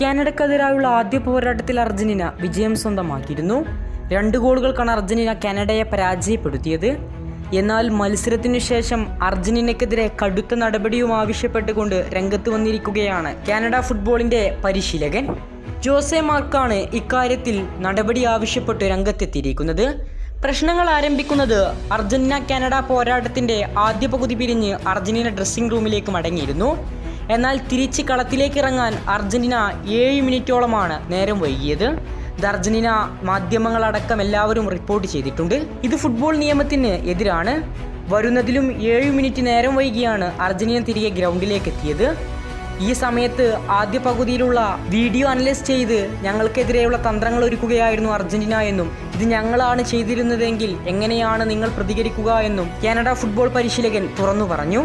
കാനഡക്കെതിരായുള്ള ആദ്യ പോരാട്ടത്തിൽ അർജന്റീന വിജയം സ്വന്തമാക്കിയിരുന്നു. രണ്ട് ഗോളുകൾക്കാണ് അർജന്റീന കാനഡയെ പരാജയപ്പെടുത്തിയത്. എന്നാൽ മത്സരത്തിനു ശേഷം അർജന്റീനക്കെതിരെ കടുത്ത നടപടിയും ആവശ്യപ്പെട്ടുകൊണ്ട് രംഗത്ത് വന്നിരിക്കുകയാണ് കാനഡ ഫുട്ബോളിന്റെ പരിശീലകൻ. ജോസെ മാർക്കാണ് ഇക്കാര്യത്തിൽ നടപടി ആവശ്യപ്പെട്ട് രംഗത്തെത്തിയിരിക്കുന്നത്. പ്രശ്നങ്ങൾ ആരംഭിക്കുന്നത് അർജന്റീന കാനഡ പോരാട്ടത്തിന്റെ ആദ്യ പകുതി പിരിഞ്ഞ് അർജന്റീന ഡ്രസ്സിംഗ് റൂമിലേക്ക് മടങ്ങിയിരുന്നു. എന്നാൽ തിരിച്ച് കളത്തിലേക്ക് ഇറങ്ങാൻ അർജന്റീന ഏഴ് മിനിറ്റോളമാണ് നേരം വൈകിയത്. ഇത് അർജന്റീന മാധ്യമങ്ങളടക്കം എല്ലാവരും റിപ്പോർട്ട് ചെയ്തിട്ടുണ്ട്. ഇത് ഫുട്ബോൾ നിയമത്തിന് എതിരാണ്. വരുന്നതിലും ഏഴ് മിനിറ്റ് നേരം വൈകിയാണ് അർജന്റീന തിരികെ ഗ്രൗണ്ടിലേക്ക് എത്തിയത്. ഈ സമയത്ത് ആദ്യ പകുതിയിലുള്ള വീഡിയോ അനലൈസ് ചെയ്ത് ഞങ്ങൾക്കെതിരെയുള്ള തന്ത്രങ്ങൾ ഒരുക്കുകയായിരുന്നു അർജന്റീന എന്നും ഇത് ഞങ്ങളാണ് ചെയ്തിരുന്നതെങ്കിൽ എങ്ങനെയാണ് നിങ്ങൾ പ്രതികരിക്കുക എന്നും കാനഡ ഫുട്ബോൾ പരിശീലകൻ തുറന്നു പറഞ്ഞു.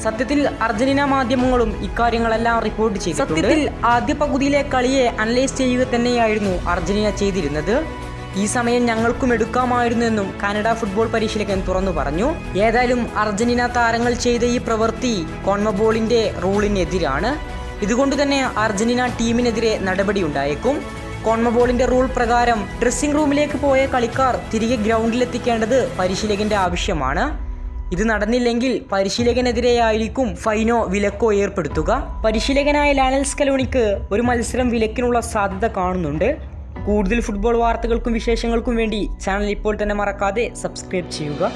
സത്യത്തിൽ അർജന്റീന മാധ്യമങ്ങളും ഇക്കാര്യങ്ങളെല്ലാം റിപ്പോർട്ട് ചെയ്തു സത്യത്തിൽ ആദ്യ പകുതിയിലെ കളിയെ അനലൈസ് ചെയ്യുക തന്നെയായിരുന്നു അർജന്റീന ചെയ്തിരുന്നത്. ഈ സമയം ഞങ്ങൾക്കും എടുക്കാമായിരുന്നെന്നും കാനഡ ഫുട്ബോൾ പരിശീലകൻ തുറന്നു പറഞ്ഞു. ഏതായാലും അർജന്റീന താരങ്ങൾ ചെയ്ത ഈ പ്രവൃത്തി കോൺമബോളിന്റെ റൂളിനെതിരാണ്. ഇതുകൊണ്ട് തന്നെ അർജന്റീന ടീമിനെതിരെ നടപടി ഉണ്ടായേക്കും. കോൺമബോളിന്റെ റൂൾ പ്രകാരം ഡ്രസ്സിംഗ് റൂമിലേക്ക് പോയ കളിക്കാർ തിരികെ ഗ്രൗണ്ടിലെത്തിക്കേണ്ടത് പരിശീലകന്റെ ആവശ്യമാണ്. ഇത് നടന്നില്ലെങ്കിൽ പരിശീലകനെതിരെയായിരിക്കും ഫൈനോ വിലക്കോ ഏർപ്പെടുത്തുക. പരിശീലകനായ ലാനൽ സ്കലോണിക്ക് ഒരു മത്സരം വിലക്കിനുള്ള സാധ്യത കാണുന്നുണ്ട്. കൂടുതൽ ഫുട്ബോൾ വാർത്തകൾക്കും വിശേഷങ്ങൾക്കും വേണ്ടി ചാനൽ ഇപ്പോൾ തന്നെ മറക്കാതെ സബ്സ്ക്രൈബ് ചെയ്യുക.